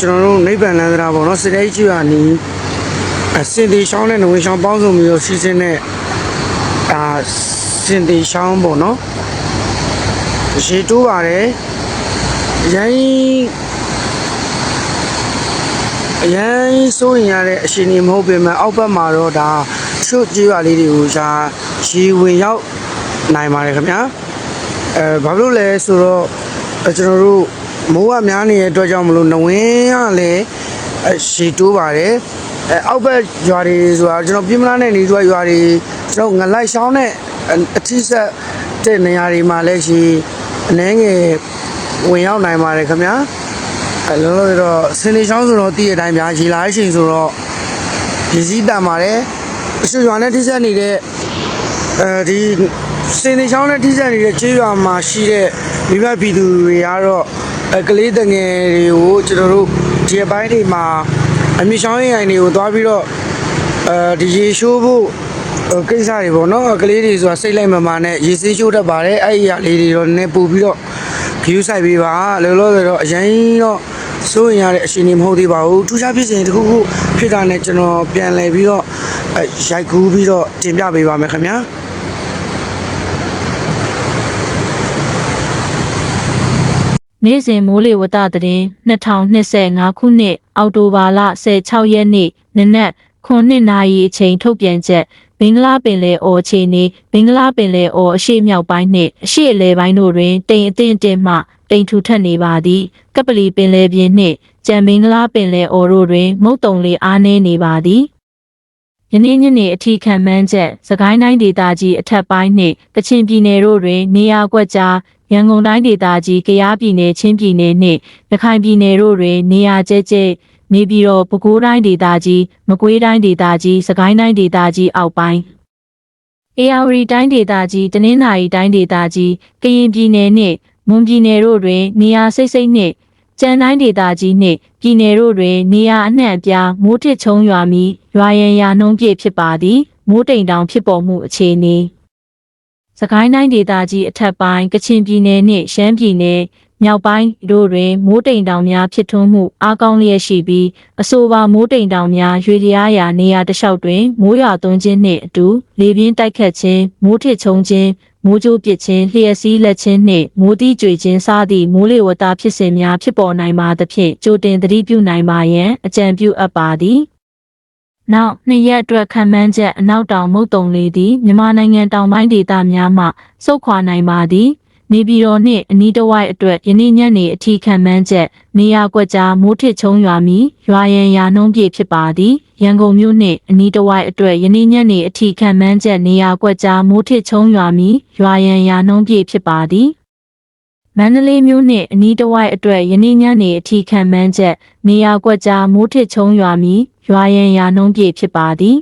ကျွန်တော်တို့နိဗ္ဗာန်လမ်းသရာပေါ့နော်စစ်တဲကြီးကနီးအစင်တီရှောင်းနဲ့နဝင်းရှောင်းပေါင်းစုံပြီးတော့စီစဉ်တဲ့အာစင်တီရှောင်းပေါ့နော်ရေတိုးပါတယ်ရိုင်းအရင်စိုးရင်ရတဲ့အရှင်နေမဟုတ်ပေမဲ့အောက်ဘက်မှာတော့ဒါချွတ်ကြီးရွာလေးတွေကိုရှာရေဝင်ရောက်နိုင်ပါတယ်ခင်ဗျာအဲဘာဖြစ်လို့လဲဆိုတော့အဲကျွန်တော်တို့ မိုးကများနေတဲ့အတွက်ကြောင့်မလို့နဝင်းကလည်းအရှိတိုးပါတယ်အဲအောက်ဘက်ရွာတွေဆိုတာကျွန်တော်ပြင်းမလားနဲ့နေသွားရွာတွေကျွန်တော်ငလိုက်ရှောင်းနဲ့အထီးဆက်တဲ့နေရာတွေမှာလည်းရှိအနှဲငယ်ဝင်ရောက်နိုင်ပါတယ်ခင်ဗျာအဲလုံးလုံးတော့စင်နေချောင်းဆိုတော့တည့်ရတိုင်းများရေလာအချိန်ဆိုတော့ဒီစည်းတန်ပါတယ်အရွှေရွာနဲ့ထိစပ်နေတဲ့အဲဒီစင်နေချောင်းနဲ့ထိစပ်နေတဲ့ခြေရွာမှာရှိတဲ့မိဘပြည်သူတွေကတော့ အဲကလေးတငယ်တွေကိုကျွန်တော်တို့ဒီအပိုင်းတွေမှာအမြင့်ချောင်းရင်အိမ်တွေကိုသွားပြီးတော့အဲဒီရေရှိုးဖို့ဟိုကိစ္စတွေပေါ့နော်ကလေးတွေဆိုတာစိတ်လိုက်မမာနဲ့ရေစေးရှိုးတတ်ပါတယ်အဲ့ဒီအရာလေးတွေတော့နည်းနည်းပို့ပြီးတော့ view ဆိုင်ပေးပါလောလောဆယ်တော့အရင်တော့စိုးရင်ရတဲ့အရှင်နေမဟုတ်သေးပါဘူးထူးခြားဖြစ်စဉ်တစ်ခုခုဖြစ်တာနဲ့ကျွန်တော်ပြန်လည်ပြီးတော့အဲရိုက်ကူးပြီးတော့တင်ပြပေးပါမယ်ခင်ဗျာ နေ့စဉ်မိုးလေဝသသတင်း2025ခုနှစ်အောက်တိုဘာလ16ရက်နေ့နနက်9နာရီအချိန်ထုတ်ပြန်ချက်ဘင်္ဂလားပင်လယ်အော်အခြေအနေဘင်္ဂလားပင်လယ်အော်အရှေ့မြောက်ပိုင်းနှင့်အရှေ့အလယ်ပိုင်းတို့တွင်တိမ်အထင်အင်းမှတိမ်ထူထပ်နေပါသည်ကပလီပင်လယ်ပြင်နှင့်ကြံဘင်္ဂလားပင်လယ်အော်တို့တွင်မုတ်တုံလေအားနည်းနေပါသည် ယနေ့ညနေအထိခံမှန်းချက်စကိုင်းတိုင်းဒေသကြီးအထက်ပိုင်းနှင့်ကချင်ပြည်နယ်တို့တွင် နေရာကွက်ကြားရန်ကုန်တိုင်းဒေသကြီးကယားပြည်နယ်ချင်းပြည်နယ်နှင့်ရခိုင်ပြည်နယ်တို့တွင် နေရာကျဲကျဲနေပြည်တော်ပဲခူးတိုင်းဒေသကြီးမကွေးတိုင်းဒေသကြီးစကိုင်းတိုင်းဒေသကြီးအောက်ပိုင်းအေရဝတီတိုင်းဒေသကြီးတနင်္သာရီတိုင်းဒေသကြီးကရင်ပြည်နယ်နှင့်မွန်ပြည်နယ်တို့တွင် နေရာစိတ်စိတ်နှင့် ကျန်တိုင်းဒေသကြီးနှင့်ပြည်နယ်တို့တွင်နေရာအနှံ့အပြားမိုးထစ်ချုံရွာမီရွာရန်ရာနှုံးပြည့်ဖြစ်ပါသည်မိုးတိမ်တောင်ဖြစ်ပေါ်မှုအခြေအနေစကိုင်းတိုင်းဒေသကြီးအထက်ပိုင်းကချင်ပြည်နယ်နှင့်ရှမ်းပြည်နယ်မြောက်ပိုင်းတို့တွင်မိုးတိမ်တောင်များဖြစ်ထွန်းမှုအားကောင်းလျက်ရှိပြီးအဆိုပါမိုးတိမ်တောင်များရွေတရားရာနေရာတစ်လျှောက်တွင်မိုးရွာသွန်းခြင်းနှင့်အတူလေပြင်းတိုက်ခတ်ခြင်းမိုးထစ်ချုံခြင်း မိုးကြိုးပစ်ခြင်းလျှက်စီးလက်ခြင်းနှင့်မိုးတိကျွေခြင်းစသည့်မိုးလေဝသဖြစ်စဉ်များဖြစ်ပေါ်နိုင်ပါသဖြင့်ကြိုတင်သတိပြုနိုင်ပါရန်အကြံပြုအပ်ပါသည်။နောက်နှစ်ရက်အတွက်ခံမှန်းချက်အနောက်တောင်မုတ်တုံလေသည်မြန်မာနိုင်ငံတောင်ပိုင်းဒေသများမှစုတ်ခွာနိုင်ပါသည်။ နေပြည်တော်နှင့်အနီးတစ်ဝိုက်အတွက်ယနေ့ညနေအထိခံမှန်းချက်နေရာကွက်ကြားမိုးထစ်ချုံရွာမီရွာရန်ရာနှုံးပြည့်ဖြစ်ပါသည်ရန်ကုန်မြို့နှင့်အနီးတစ်ဝိုက်အတွက်ယနေ့ညနေအထိခံမှန်းချက်နေရာကွက်ကြားမိုးထစ်ချုံရွာမီရွာရန်ရာနှုံးပြည့်ဖြစ်ပါသည်မန္တလေးမြို့နှင့်အနီးတစ်ဝိုက်အတွက်ယနေ့ညနေအထိခံမှန်းချက်နေရာကွက်ကြားမိုးထစ်ချုံရွာမီရွာရန်ရာနှုံးပြည့်ဖြစ်ပါသည်